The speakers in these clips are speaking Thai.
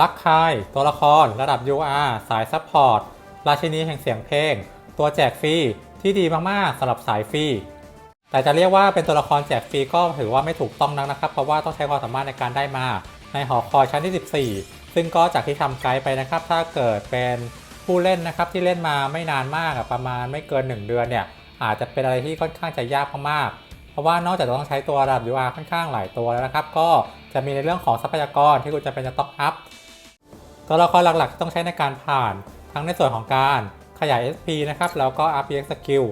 ลักคาย ตัวละคร ระดับ UR สายซัพพอร์ต ราชินีแห่งเสียงเพลง ตัวแจกฟรี ที่ดีมากๆสำหรับสายฟรี แต่จะเรียกว่าเป็นตัวละครแจกฟรีก็ถือว่าไม่ถูกต้องนักนะครับ เพราะว่าต้องใช้ความสามารถในการได้มา ในหอคอยชั้นที่ 14 ซึ่งก็จากที่ทำไกด์ไปนะครับ ถ้าเกิดเป็นผู้เล่นนะครับที่เล่นมาไม่นานมากประมาณไม่เกิน 1 เดือนเนี่ยอาจจะเป็นอะไรที่ค่อนข้างจะยากมากๆเพราะว่านอกจากจะต้องใช้ตัวระดับ UR ค่อนข้างหลายตัวแล้วนะครับ ก็จะมีในเรื่องของทรัพยากรที่คุณจะเป็นจะต้องอัพ ตัวละครหลักๆที่ต้องใช้ในการผ่านทั้งในส่วนของการขยาย SP นะครับ แล้วก็ up EX skill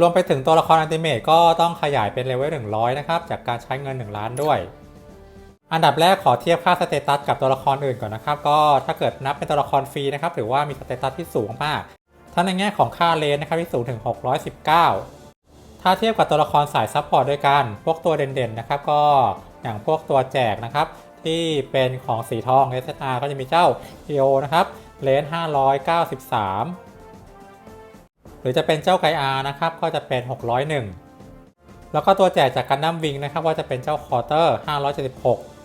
รวมไปถึงตัวละครอันติเมตก็ต้องขยายเป็นเลเวล100 นะครับ จากการใช้เงิน 1 ล้านด้วย อันดับแรกขอเทียบค่าสเตตัสกับตัวละครอื่นก่อนนะครับ ก็ถ้าเกิดนับเป็นตัวละครฟรีนะครับถือว่ามีสเตตัสที่สูงมากทั้งในแง่ของค่าเลนนะครับที่สูงถึง 619 ถ้าเทียบกับตัวละครสายซัพพอร์ตด้วยกัน พวกตัวเด่นๆนะครับก็อย่างพวกตัวแจกนะครับ ที่เป็นของสีทอง SSR ก็จะมีเจ้า EO นะครับเลน593 หรือจะเป็นเจ้าไกอานะครับ ก็จะเป็น 601 แล้วก็ตัวแจกจากกันดั้มวิงนะครับก็จะเป็นเจ้าคอร์เตอร์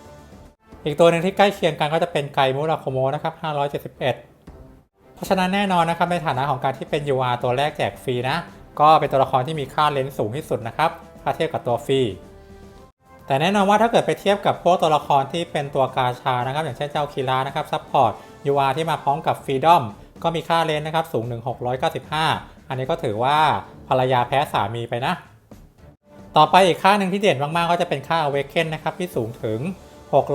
576 อีกตัวหนึ่งที่ใกล้เคียงกันก็จะเป็นไกมูราโคโมนะครับ 571 เพราะฉะนั้นแน่นอนนะครับในฐานะของการที่เป็น UR ตัวแรกแจกฟรีนะ ก็เป็นตัวละครที่มีค่าเลนส์สูงที่สุดนะครับถ้าเทียบกับตัวฟรี แต่แน่นอนว่าถ้าเกิดไปเทียบกับพวกตัวละครที่เป็นตัวกาชานะครับ อย่างเช่นเจ้าคีรานะครับซัพพอร์ต UR ที่มาพร้อมกับฟรีดอมก็มีค่าเลนส์นะครับสูงถึง695 อันนี้ก็ถือว่าภรรยาแพ้สามีไปนะ ต่อไปอีกค่าหนึ่งที่เด่นมาก ๆ ก็จะเป็นค่า Awaken นะครับที่สูงถึง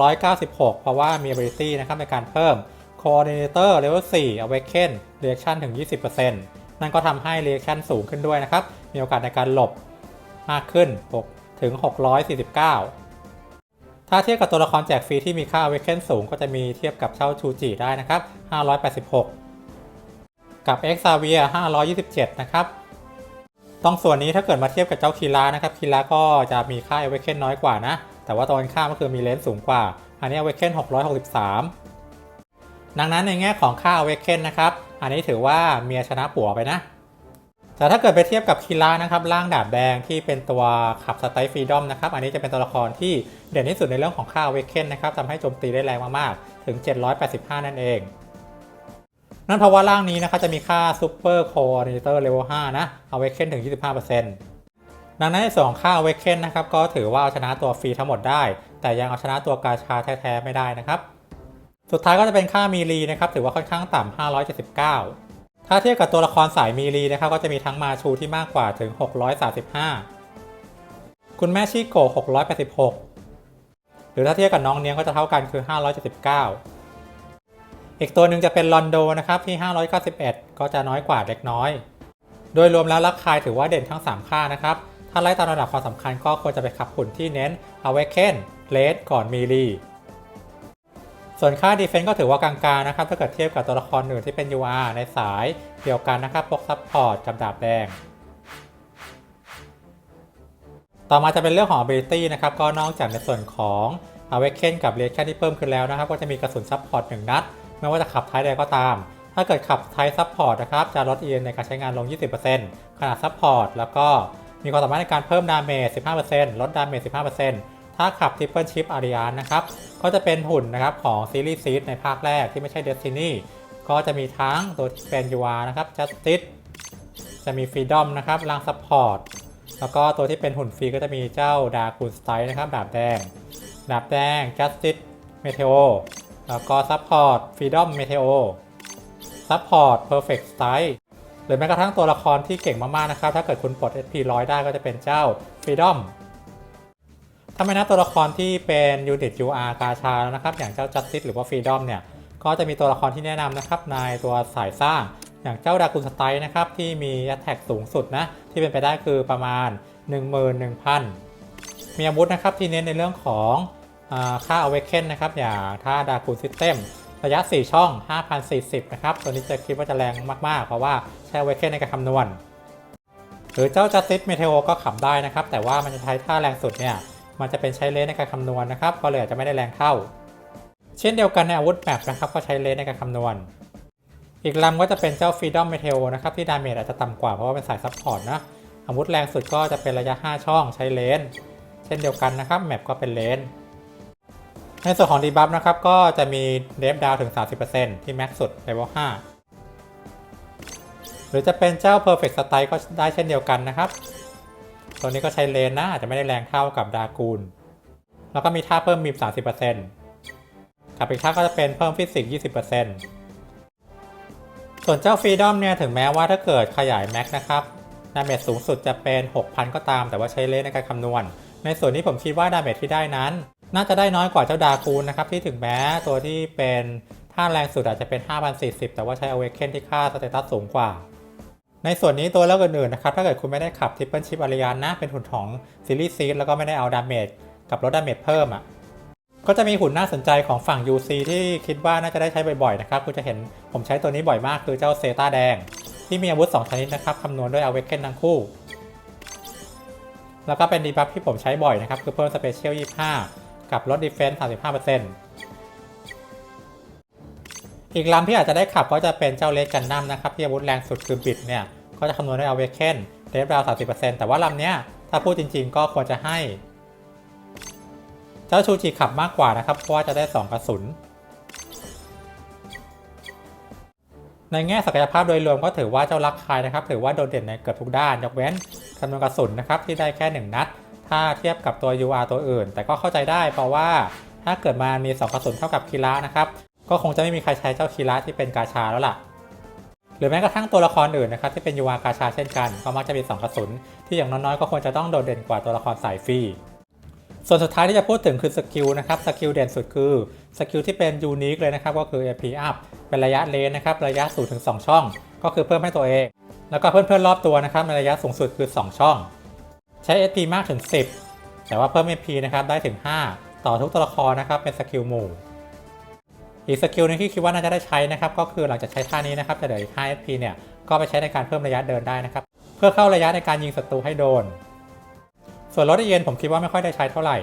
696 เพราะว่ามี ability นะครับในการเพิ่ม Coordinator Level 4 Awaken Reaction ถึง 20%นั่นก็ทำให้ Reaction สูงขึ้นด้วยนะครับ มีโอกาสในการหลบมากขึ้น6 ถึง 649 ถ้าเทียบกับตัวละครแจกฟรีที่มีค่า Awaken สูงก็จะมีเทียบกับเช่าชูจิได้นะครับ 586 กับ x a v i e r 527 นะครับตรงส่วนนี้ถ้าเกิดมาเทียบกับเจ้าคีรานะครับคีราก็จะมีค่า Awaken น้อยกว่านะ แต่ว่าตรงกันข้ามก็คือมีเลนส์สูงกว่า อันนี้ Awaken 663 ดังนั้นในแง่ของค่า Awaken นะครับ อันนี้ถือว่าเมียชนะผัวไปนะ แต่ถ้าเกิดไปเทียบกับคีรานะครับร่างดาบแดงที่เป็นตัวขับสไตล์ฟรีดอมนะครับอันนี้จะเป็นตัวละครที่เด่นที่สุดในเรื่องของค่า Awaken นะครับทำให้โจมตีได้แรงมากๆ ถึง 785 นั่นเอง นั่นเพราะว่าร่างนี้นะครับจะมีค่า Super Coordinator Level 5นะ Awaken ถึง 25%ดังนั้นในส่วนของค่า Awaken นะครับก็ถือว่าเอาชนะตัวฟรีทั้งหมดได้ แต่ยังเอาชนะตัวกาชาแท้ๆไม่ได้นะครับสุดท้ายก็จะเป็นค่ามีรีนะครับถือว่าค่อนข้างต่ำ579 ถ้าเทียบกับตัวละครสายมีรีนะครับก็จะมีทั้งมาชูที่มากกว่าถึง 635 คุณแม่ชิโกะ686 หรือถ้าเทียบกับน้องเนี้ยก็จะเท่ากันคือ 579 อีกตัวหนึ่งจะเป็นลอนโดนะครับที่ 591 ก็จะน้อยกว่าเล็กน้อย โดยรวมแล้วราคายถือว่าเด่นทั้ง 3 ค่านะครับ ถ้าไล่ตามระดับความสำคัญก็ควรจะไปขับหุ่นที่เน้น Awaken Red ก่อนมีรี ส่วนค่า Defense ก็ถือว่ากลางๆนะครับ ถ้าเกิดเทียบกับตัวละครอื่นที่เป็น UR ในสายเดียวกันนะครับพวก Support กับดาบแดง ต่อมาจะเป็นเรื่องของ ability นะครับ ก็นอกจากในส่วนของ Awaken กับ Reaction ที่เพิ่มขึ้นแล้วนะครับ ก็จะมีกระสุน Support 1นัด ไม่ว่าจะขับท้ายใดก็ตาม ถ้าเกิดขับท้ายซัพพอร์ตนะครับ จะลด EN ในการใช้งานลง 20%ขนาดซัพพอร์ตแล้วก็มีความสามารถในการเพิ่มดาเมจ 15%ลดดาเมจ 15% ถ้าขับ Triple Chip Arian นะครับ ก็จะเป็นหุ่นนะครับของซีรีส์ซีดในภาคแรกที่ไม่ใช่ Destiny ก็จะมีทั้งตัวที่เป็น UR นะครับ Justice จะมี Freedom นะครับร่างซัพพอร์ตแล้วก็ตัวที่เป็นหุ่นฟรีก็จะมีเจ้าดาคูนสไตล์นะครับดาบแดง ดาบแดง Justice Meteo แล้วก็ Support Freedom Meteo Support Perfect Strike หรือแม้กระทั่งตัวละครที่เก่งมาก ๆ นะครับ ถ้าเกิดคุณปลด SP 100 ได้ก็จะเป็นเจ้า Freedom ถ้าไม่นับตัวละครที่เป็นยูนิต UR กาชาแล้วนะครับ อย่างเจ้า Justice หรือว่า Freedom เนี่ย ก็จะมีตัวละครที่แนะนำนะครับในตัวสายสร้าง อย่างเจ้าดากุนสไตล์นะครับ ที่มี Attack สูงสุดนะ ที่เป็นไปได้คือประมาณ 11,000 มีอาวุธนะครับที่เน้นในเรื่องของอาค่า Awaken นะครับ อย่างถ้าดากุนซิสเต็มระยะ 4 ช่อง 5,040 นะครับ ตัวนี้จะคิดว่าจะแรงมาก ๆ เพราะว่าใช้ Awaken ในการคำนวณ หรือเจ้า Justice Meteo ก็ขับได้นะครับ แต่ว่ามันจะใช้ท่าแรงสุดเนี่ย มันจะเป็นใช้เลนในการคำนวณนะครับ ก็เลยอาจจะไม่ได้แรงเท่า เช่นเดียวกันในอาวุธแมปนะครับก็ใช้เลนในการคำนวณ อีกลำก็จะเป็นเจ้า Freedom Meteo นะครับที่ดาเมจอาจจะต่ำกว่าเพราะว่าเป็นสายซัพพอร์ตนะอาวุธแรงสุดก็จะเป็นระยะ 5 ช่องใช้เลนเช่นเดียวกันนะครับแมปก็เป็นเลนในส่วนของดีบัฟนะครับก็จะมีเดฟดาวถึง 30%ที่แม็กสุดเลเวล5หรือจะเป็นเจ้า Perfect Strike ก็ได้เช่นเดียวกันนะครับ ตัวนี้ก็ใช้เลนนะอาจจะไม่ได้แรงเท่ากับดากูล แล้วก็มีท่าเพิ่มมีม30%กับอีกท่าก็จะเป็นเพิ่มฟิสิกส์20%ส่วนเจ้าฟรีดอมเนี่ยถึงแม้ว่าถ้าเกิดขยายแม็กนะครับดาเมจสูงสุดจะเป็น 6,000 ก็ตาม แต่ว่าใช้เลนในการคำนวณ ในส่วนนี้ผมคิดว่าดาเมจที่ได้นั้น น่าจะได้น้อยกว่าเจ้าดากูลนะครับที่ถึงแม้ตัวที่เป็นท่าแรงสุดอาจจะเป็น 5,040 แต่ว่าใช้ Awaken ที่ค่าสเตตัสสูงกว่า ในส่วนนี้ตัวเลือกอื่นๆนะครับ ถ้าเกิดคุณไม่ได้ขับทริปเปิลชิปอาริยานนะ เป็นหุ่นของซีรีส์ซีแล้วก็ไม่ได้เอาดาเมจกับลดดาเมจเพิ่มอะ ก็จะมีหุ่นน่าสนใจของฝั่ง UC ที่คิดว่าน่าจะได้ใช้บ่อยๆนะครับ คุณจะเห็นผมใช้ตัวนี้บ่อยมากคือเจ้าเซตาแดง ที่มีอาวุธ 2 ชนิดนะครับ คำนวณด้วย Awaken ทั้งคู่ แล้วก็เป็นดีบัฟที่ผมใช้บ่อยนะครับ คือเพิ่มสเปเชียล 25 กับลดดีเฟนส์35% อีกลำที่อาจจะได้ขับก็จะเป็นเจ้าเลสกันนัมนะครับที่อาวุธแรงสุดคือบิดเนี่ยก็จะคำนวณด้วย Awaken เดฟดาว30%แต่ว่าลำเนี้ยถ้าพูดจริง ๆ ก็ควรจะให้ เจ้าชูจิขับมากกว่านะครับเพราะว่าจะได้2กระสุน ในแง่ศักยภาพโดยรวมก็ถือว่าเจ้าลักคายนะครับ ถือว่าโดดเด่นในเกือบทุกด้านยกเว้นจำนวนกระสุนนะครับที่ได้แค่1นัด ถ้าเทียบกับตัว UR ตัวอื่น แต่ก็เข้าใจได้เพราะว่าถ้าเกิดมามี 2 กระสุนเท่ากับคีระนะครับ ก็คงจะไม่มีใครใช้เจ้าคีระที่เป็นกาชาแล้วล่ะ หรือแม้กระทั่งตัวละครอื่นนะครับที่เป็น UR กาชาเช่นกันก็มักจะมี2กระสุน ที่อย่างน้อยๆก็ควรจะต้องโดดเด่นกว่าตัวละครสายฟรีส่วนสุดท้ายที่จะพูดถึงคือสกิลนะครับสกิลเด่นสุดคือสกิลที่เป็นยูนิคเลยนะครับก็คือ AP up เป็นระยะเลนนะครับระยะสูงถึง 2 ช่อง ก็คือเพิ่มให้ตัวเอง แล้วก็เพื่อนๆรอบตัวนะครับในระยะสูงสุดคือ 2 ช่อง ใช้ SP มากถึง 10 แต่ว่าเพิ่ม AP นะครับได้ถึง 5 ต่อทุกตัวละครนะครับเป็นสกิลหมู่ อีกสกิลหนึงที่คิดว่าน่าจะได้ใช้นะครับก็คือหลังจากใช้ท่านี้นะครับจะเหลืออีก5 SP เนี่ยก็ไปใช้ในการเพิ่มระยะเดินได้นะครับเพื่อเข้าระยะในการยิงศัตรูให้โดน ส่วนรถเย็นผมคิดว่าไม่ค่อยได้ใช้เท่าไหร่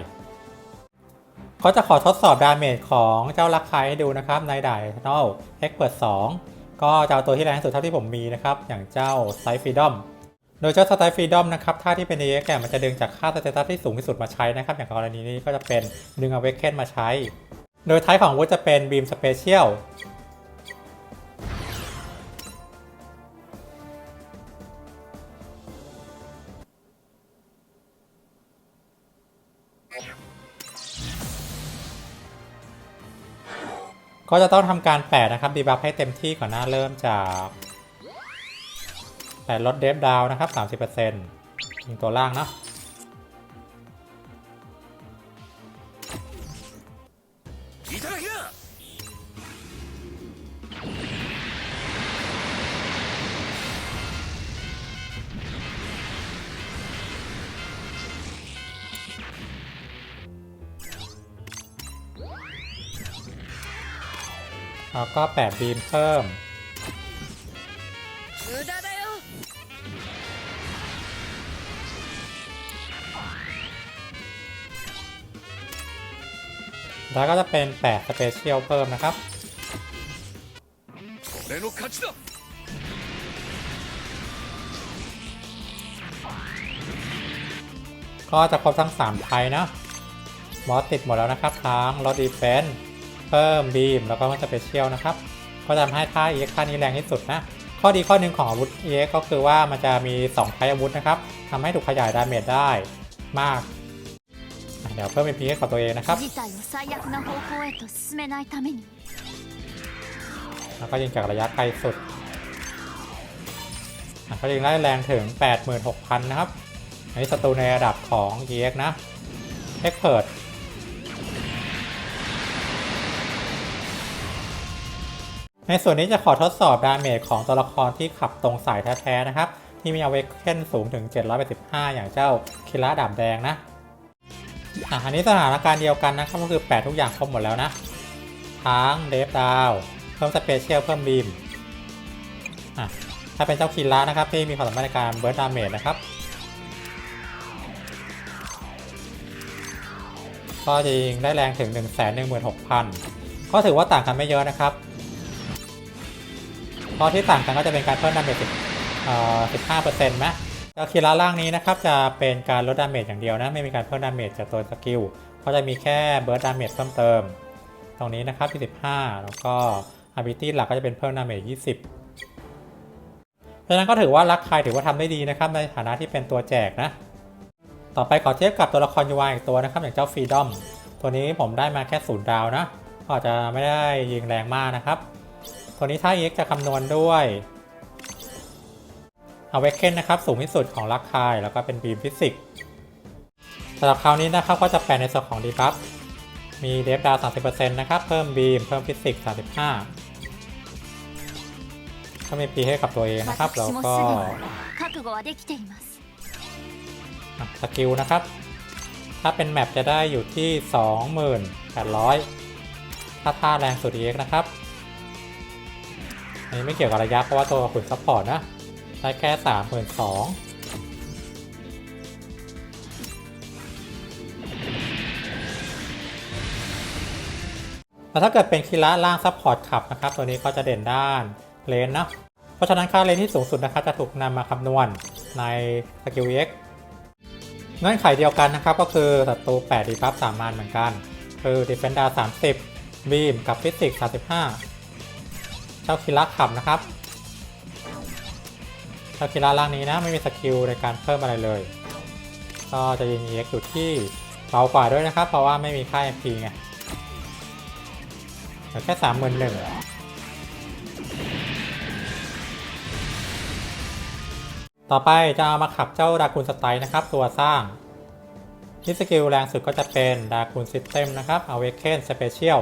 ก็จะขอทดสอบดาเมจของเจ้าลักไคให้ดูนะครับในด่านนอลเอ็กเปิด2ก็จะเอาตัวที่แรงที่สุดเท่าที่ผมมีนะครับอย่างเจ้าไซฟีดอมโดยเจ้าสไตฟรีดอมนะครับท่าที่เป็นเอ็กแกมันจะดึงจากค่าสเตตัสที่สูงที่สุดมาใช้นะครับ อย่างกรณีนี้ก็จะเป็นดึงเอาเวกเคนมาใช้ โดยท้ายของวุธจะเป็นบีมสเปเชียลก็จะต้องทำการแปะนะครับดีบัฟให้เต็มที่ก่อนหน้าเริ่มจากแปะลดเดฟดาวนะครับ 30%ยิงตัวล่างเนาะ แล้วก็8บีมเพิ่ม แล้วก็จะเป็น8สเปเชียลเพิ่มนะครับก็จะครบทั้ง 3 ไทยนะ มอสติดหมดแล้วนะครับ ทั้งลอดีเฟนส์ เพิ่มบีมแล้วก็มันจะเปเชียลนะครับ ก็ทำให้ค่า EX ค่านี้แรงที่สุดนะ ข้อดีข้อหนึ่งของอาวุธ EX ก็คือว่ามันจะมี2ไทป์อาวุธนะครับทำให้ถูกขยายดาเมจได้มาก เดี๋ยวเพิ่มเป็นพีให้กับตัวเองนะครับแล้วก็ยิงจากระยะไกลสุดก็ยิงได้แรงถึง 86,000 นะครับอันนี้ศัตรูในระดับของ EX นะเอ็กเพิร์ ในส่วนนี้จะขอทดสอบดาเมจของตัวละครที่ขับตรงสายแท้ๆนะครับ ที่มี Awaken สูงถึง 785 อย่างเจ้าคิระดาบแดงนะอะอันนี้สถานการณ์เดียวกันนะครับก็คือแปะทุกอย่างครบหมดแล้วนะ ทั้งเดฟดาว เพิ่มสเปเชียลเพิ่มบีมอะถ้าเป็นเจ้าคิระนะครับที่มีความสามารถในการเบิร์ดดาเมจนะครับก็จะยิงได้แรงถึง 1 1 6 0 0 0 ก็ถือว่าต่างกันไม่เยอะนะครับ เพราะที่ต่างกันก็จะเป็นการเพิ่มดาเมจ10เอ่อ15%ไหมเจ้าคิระล่างนี้นะครับจะเป็นการลดดาเมจอย่างเดียวนะไม่มีการเพิ่มดาเมจจากตัวสกิลก็จะมีแค่เบิร์ดดาเมจเพิ่มเติม ตรงนี้นะครับที่15 แล้วก็ ability หลักก็จะเป็นเพิ่มดาเมจ20 เพราะฉะนั้นก็ถือว่ารักใครถือว่าทำได้ดีนะครับในฐานะที่เป็นตัวแจกนะ ต่อไปขอเทียบกับตัวละครยูวอีกตัวนะครับอย่างเจ้าฟรีดอมตัวนี้ผมได้มาแค่ศูนย์ดาวนะก็อาจจะไม่ได้ยิงแรงมากนะครับ ตัวนี้ถ้า EX จะคำนวณด้วยเอาเวกเก้นนะครับ สูงที่สุดของรักคาย แล้วก็เป็นบีมฟิสิกส์สำหรับคราวนี้นะครับ ก็จะแปลในส่วนของดีบัฟมีเดฟดาว30%นะครับ เพิ่มบีม เพิ่มฟิสิกส์35 ก็มีปีให้กับตัวเองนะครับ แล้วก็สกิลนะครับ ถ้าเป็นแมปจะได้อยู่ที่ 28,000ถ้าท่าแรงสุดเอกนะครับ อันนี้ไม่เกี่ยวกับระยะเพราะว่าตัวขุนซัพพอร์ตนะได้แค่32,000แล้วถ้าเกิดเป็นคีระล่างซัพพอร์ตขับนะครับ ตัวนี้ก็จะเด่นด้านเลนนะ เพราะฉะนั้นค่าเลนที่สูงสุดนะครับจะถูกนำมาคำนวณในสกิล EX เงื่อนไขเดียวกันนะครับ ก็คือศัตรู8ดีบัฟสามานเหมือนกัน คือ Defender 30บีมกับฟิสิกส์35 เจ้าคิระขับนะครับ เจ้าคิระล่างนี้นะไม่มีสกิลในการเพิ่มอะไรเลย ก็จะยิง EX อยู่ที่เบากว่าด้วยนะครับ เพราะว่าไม่มีค่า MP ไงเหลือแค่31,000ต่อไปจะเอามาขับเจ้าดากูนสไตล์นะครับ ตัวสร้างที่สกิลแรงสุดก็จะเป็นดากูนซิสเต็มนะครับ Awaken Special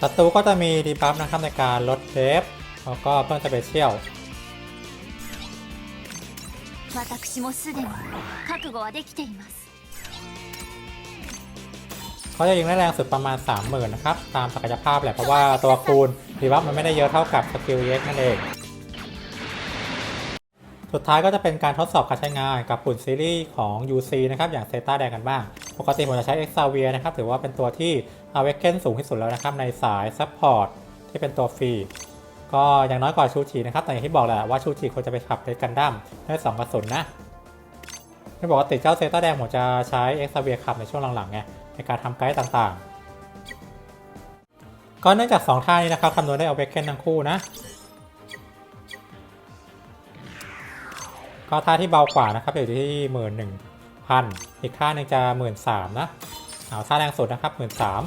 ศัตรูก็จะมีดีบัฟนะครับในการลดเดฟแล้วก็เพิ่มสเปเชียลเขาจะยิงได้แรงสุดประมาณ 30,000นะครับ ตามศักยภาพแหละ เพราะว่าตัวคูณดีบัฟมันไม่ได้เยอะเท่ากับสกิลเย็กนั่นเอง สุดท้ายก็จะเป็นการทดสอบการใช้งานกับปุ่นซีรีส์ของ UC นะครับ อย่างเซตาแดงกันบ้าง ปกติผมจะใช้ Exavia นะครับถือว่าเป็นตัวที่ Awaken สูงที่สุดแล้วนะครับ ในสาย Support ที่เป็นตัวฟรี ก็อย่างน้อยกว่าชูจินะครับแต่อย่างที่บอกแหละว่าชูจิควรจะไปขับเดกันดั้มได้สองกระสุนนะที่ปกติเจ้าเซต้าแดงผมจะใช้ Exavia ขับในช่วงหลังๆไงในการทำไกด์ต่างๆ ก็เนื่องจาก 2 ท่านี้นะครับคำนวณได้เอาเบคเคนทั้งคู่นะก็ท่าที่เบากว่านะครับอยู่ที่หมื่นหนึ่ง พันอีกค่าหนึ่งจะหมื่นสามนะ เอาค่าแรงสุดนะครับหมื่นสาม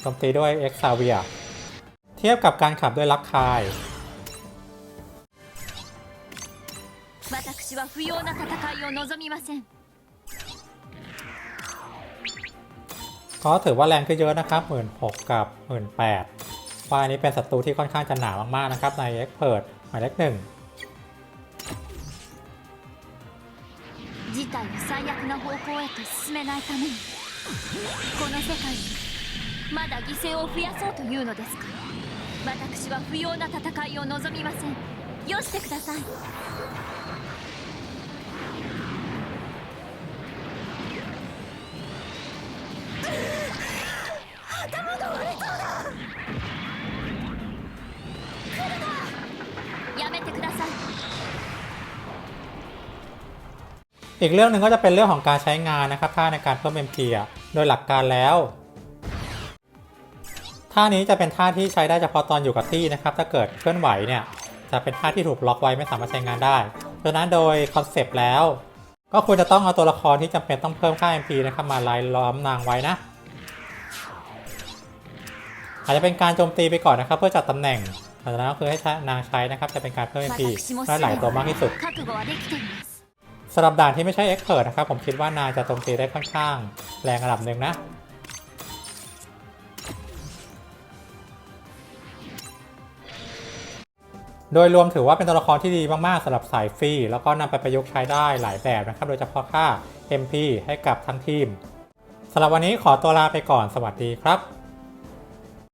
โจมตีด้วยเอ็กซาเวียเทียบกับการขับด้วยลักคาย ก็ถือว่าแรงขึ้นเยอะนะครับหมื่นหกกับหมื่นแปดฝ่ายนี้เป็นศัตรูที่ค่อนข้างจะหนามากๆนะครับในเอ็กเพร์หมายเลขหนึ่ง 態を最悪な方向へと進めないためにこの世界にまだ犠牲を増やそうというのですか？私は不要な戦いを望みません。よしてください。 อีกเรื่องหนึ่งก็จะเป็นเรื่องของการใช้งานนะครับท่าในการเพิ่ม MP โดยหลักการแล้วท่านี้จะเป็นท่าที่ใช้ได้เฉพาะตอนอยู่กับที่นะครับ ถ้าเกิดเคลื่อนไหวเนี่ยจะเป็นท่าที่ถูกล็อกไว้ไม่สามารถใช้งานได้ดังนั้นโดยคอนเซปต์แล้ว ก็ควรจะต้องเอาตัวละครที่จำเป็นต้องเพิ่มค่า MP นะครับมาลายล้อมนางไว้นะ อาจจะเป็นการโจมตีไปก่อนนะครับ เพื่อจัดตำแหน่งหลังจากนั้นก็คือให้นางใช้นะครับ จะเป็นการเพิ่ม MP ได้หลายตัวมากที่สุด สำหรับด่านที่ไม่ใช่เอ็กเพิร์นะครับ ผมคิดว่านายจะโจมตีได้ค่อนข้าง แรงระดับหนึ่งนะโดยรวมถือว่าเป็นตัวละครที่ดีมาก ๆสำหรับสายฟรี แล้วก็นำไปประยุกต์ใช้ได้หลายแบบนะครับ โดยเฉพาะค่า MP ให้กับทั้งทีมสำหรับวันนี้ขอตัวลาไปก่อนสวัสดีครับ